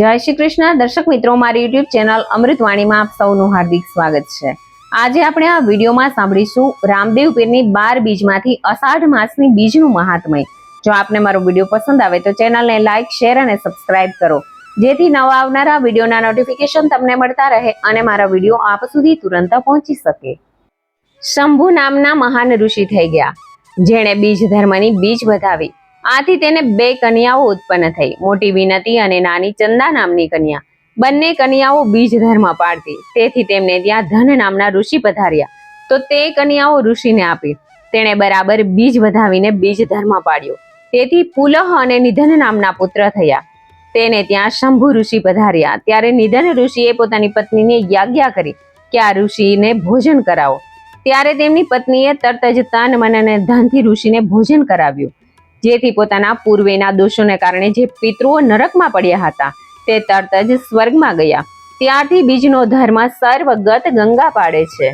જય શ્રી કૃષ્ણ. દર્શક મિત્રો, મારી યુટ્યુબ ચેનલ અમૃતવાણીમાં આપ સૌનું હાર્દિક સ્વાગત છે. આજે આપણે આ વિડીયોમાં સાંભળીશું રામદેવ પીરની બાર બીજમાંથી અષાઢ માસની બીજનું મહાત્મય. જો આપને મારો વીડિયો પસંદ આવે તો ચેનલને લાઇક શેર અને સબસ્ક્રાઇબ કરો. જેથી નવા આવનારા વિડીયોના નોટિફિકેશન તમને મળતા રહે અને મારા વીડિયો આપ સુધી તુરંત પહોંચી શકે. શંભુ નામના મહાન ઋષિ થઈ ગયા. જેણે બીજ ધર્મની બીજ વધાવી આથી તેને બે કન્યાઓ ઉત્પન્ન થઈ. મોટી વિનતી અને નાની ચંદા નામની કન્યા. બંને કન્યાઓ બીજ ધર્મ પાડતી. તેથી તેમને ત્યાં ધન નામના ઋષિ પધાર્યા. તો તે કન્યાઓ ઋષિને આપી. તેણે બરાબર બીજ વધાવીને બીજ ધર્મ પાડ્યો. તેથી પુલહ અને નિધન નામના પુત્ર થયા. તેને ત્યાં શંભુ ઋષિ પધાર્યા. ત્યારે નિધન ઋષિએ પોતાની પત્નીને યાજ્ઞા કરી કે આ ઋષિને ભોજન કરાવો. ત્યારે તેમની પત્નીએ તરત જ તન, મન અને ધનથી ઋષિને ભોજન કરાવ્યું. જેથી પોતાના પૂર્વેના દોષોને કારણે જે પિતૃઓ નરકમાં પડ્યા હતા, તે તરત જ સ્વર્ગમાં ગયા. ત્યારથી બીજનો ધર્મ સર્વગત ગંગા પાડે છે.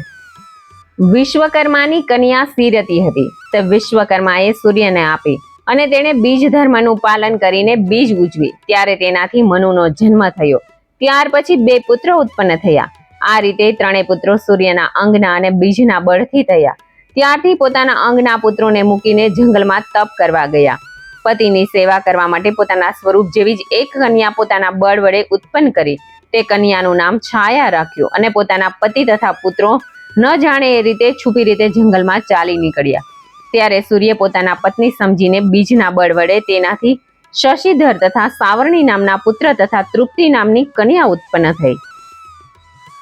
વિશ્વકર્માની કન્યા સીરતી હતી, તે વિશ્વકર્માએ સૂર્યને આપી અને તેણે બીજ ધર્મનું પાલન કરીને બીજ ઉજવી. ત્યારે તેનાથી મનુનો જન્મ થયો. ત્યાર પછી બે પુત્રો ઉત્પન્ન થયા. આ રીતે ત્રણેય પુત્રો સૂર્યના અંગના અને બીજના બળથી થયા. ત્યારથી પોતાના અંગના પુત્રોને મૂકીને જંગલમાં તપ કરવા ગયા. પતિની સેવા કરવા માટે પોતાના સ્વરૂપ જેવી જ એક કન્યા પોતાના બળ વડે ઉત્પન્ન કરી. તે કન્યાનું નામ છાયા રાખ્યું અને પોતાના પતિ તથા પુત્રો ન જાણે એ રીતે છુપી રીતે જંગલમાં ચાલી નીકળ્યા. ત્યારે સૂર્ય પોતાના પત્ની સમજીને બીજના બળ વડે તેનાથી શશીધર તથા સાવરણી નામના પુત્ર તથા તૃપ્તિ નામની કન્યા ઉત્પન્ન થઈ.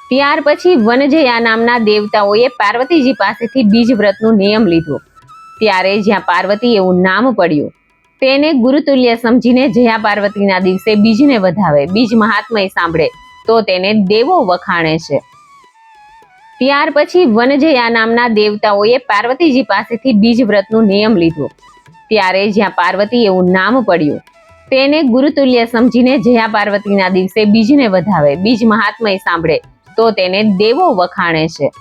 ત્યાર પછી વનજયા નામના દેવતાઓએ પાર્વતીજી પાસેથી બીજ વ્રતનો નિયમ લીધું. ત્યારે જ્યાં પાર્વતી એવું નામ પડ્યું, તેને ગુરુતુલ્ય સમજીને જયા પાર્વતીના દિવસે બીજને વધાવે, બીજ મહાત્મય સાંભળે, તો તેને દેવો વખાણે છે. ત્યાર પછી વનજયા નામના દેવતાઓએ પાર્વતીજી પાસેથી બીજ વ્રતનો નિયમ લીધું. ત્યારે જ્યાં પાર્વતી એવું નામ પડ્યું, તેને ગુરુતુલ્ય સમજીને જયા પાર્વતીના દિવસે બીજને વધાવે, બીજ મહાત્મય સાંભળે તો તેને દેવો વખાણે છે.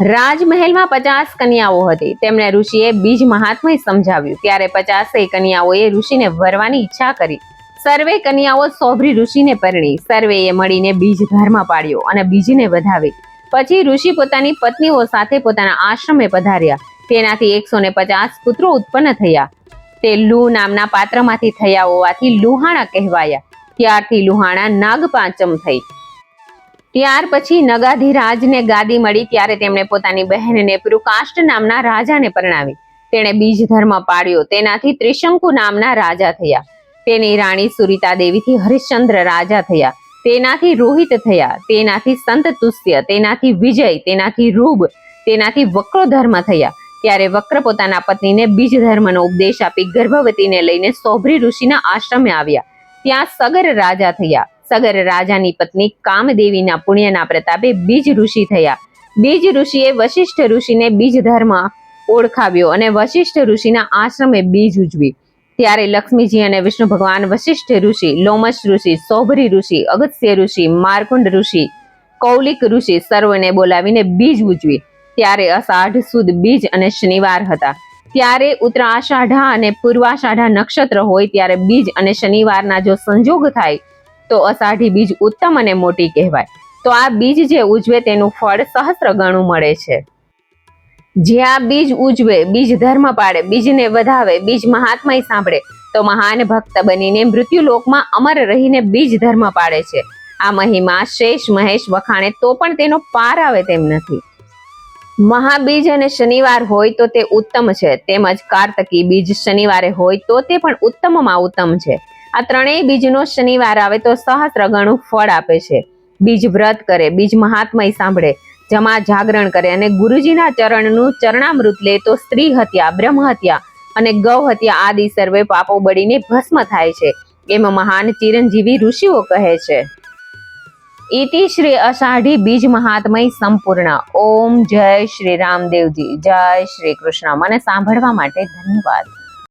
રાજમહેલમાં પચાસ કન્યાઓ હતી. તેમણે ઋષિએ બીજ મહાત્મય સમજાવ્યું. ત્યારે પચાસે કન્યાઓએ ઋષિને વરવાની ઈચ્છા કરી. સર્વે કન્યાઓ સોભરી ઋષિને પરણી. સર્વેએ મળીને બીજ ઘરમાં પાડ્યો અને બીજને વધાવી. પછી ઋષિ પોતાની પત્નીઓ સાથે પોતાના આશ્રમે પધાર્યા. તેનાથી એકસો ને પચાસ પુત્રો ઉત્પન્ન થયા. તે લુ નામના પાત્રમાંથી થયા હોવાથી લુહાણા કહેવાયા. ત્યારથી લુહાણા નાગપાંચમ થઈ. ત્યાર પછી નગાધિરાજને ગાદી મળી ત્યારે તેમણે પોતાની બહેનને પુરુકાષ્ટ નામના રાજાને પરણાવી. તેણે બીજ ધર્મ પાડ્યો. તેનાથી ત્રિશંકુ નામના રાજા થયા. તેની રાણી સુરિતા દેવીથી હરિશ્ચંદ્ર રાજા થયા. તેનાથી રોહિત થયા. તેનાથી સંત તુષ્ય. તેનાથી વિજય. તેનાથી રૂબ. તેનાથી વક્રો ધર્મ થયા. ત્યારે વક્ર પોતાના પત્નીને બીજ ધર્મનો ઉપદેશ આપી ગર્ભવતીને લઈને સૌભરી ઋષિના આશ્રમે આવ્યા. ત્યાં સગર રાજા થયા. સગર રાજાની પત્ની કામદેવીના પુણ્યના પ્રતાપે બીજ ઋષિ થયા. બીજ ઋષિએ વશિષ્ઠ ઋષિને બીજ ધર્મ ઓળખાવ્યો અને વશિષ્ઠ ઋષિના આશ્રમે બીજ ઉજવી. ત્યારે લક્ષ્મીજી અને વિષ્ણુ ભગવાન વશિષ્ઠ ઋષિ, લોમશ ઋષિ સૌભરી ઋષિ, અગત્ય ઋષિ, માર્કુંડ ઋષિ, કૌલિક ઋષિ સર્વને બોલાવીને બીજ ઉજવી. ત્યારે અષાઢ સુદ બીજ અને શનિવાર હતા. ત્યારે ઉત્તરાષાઢા અને પૂર્વાષાઢા નક્ષત્ર હોય ત્યારે બીજ અને શનિવારના જો સંજોગ થાય તો અષાઢી બીજ ઉત્તમ અને મોટી કહેવાય. તો આ બીજ જે ઉજવે તેનું ફળ સહસ્ત્ર ગણું મળે છે. જે આ બીજ ઉજવે, બીજ ધર્મ પાડે બીજને વધાવે, બીજ મહાત્મય સાંભળે, તો મહાન ભક્ત બનીને મૃત્યુ લોકમાં અમર રહીને બીજ ધર્મ પાડે છે. આ મહિમા શેષ મહેશ વખાણે તો પણ તેનો પાર આવે તેમ નથી. મહાબીજ અને શનિવાર હોય તો તે ઉત્તમ છે, તેમજ કાર્તકી બીજ શનિવારે હોય તો તે પણ ઉત્તમમાં ઉત્તમ છે. આ ત્રણેય બીજનો શનિવાર આવે તો સહસ્ત્ર ગણું ફળ આપે છે. બીજ વ્રત કરે, બીજ મહાત્મય સાંભળે, જમા જાગરણ કરે અને ગુરુજીના ચરણનું ચરણામૃત લે તો સ્ત્રી હત્યા, બ્રહ્મ હત્યા અને ગૌ હત્યા આદિ સર્વે પાપો બળીને ભસ્મ થાય છે. એમ મહાન ચિરંજીવી ઋષિઓ કહે છે. ઇતિ શ્રી અષાઢી બીજ મહાત્મય સંપૂર્ણ. ઓમ જય શ્રી રામદેવજી. જય શ્રી કૃષ્ણ. મને સાંભળવા માટે ધન્યવાદ.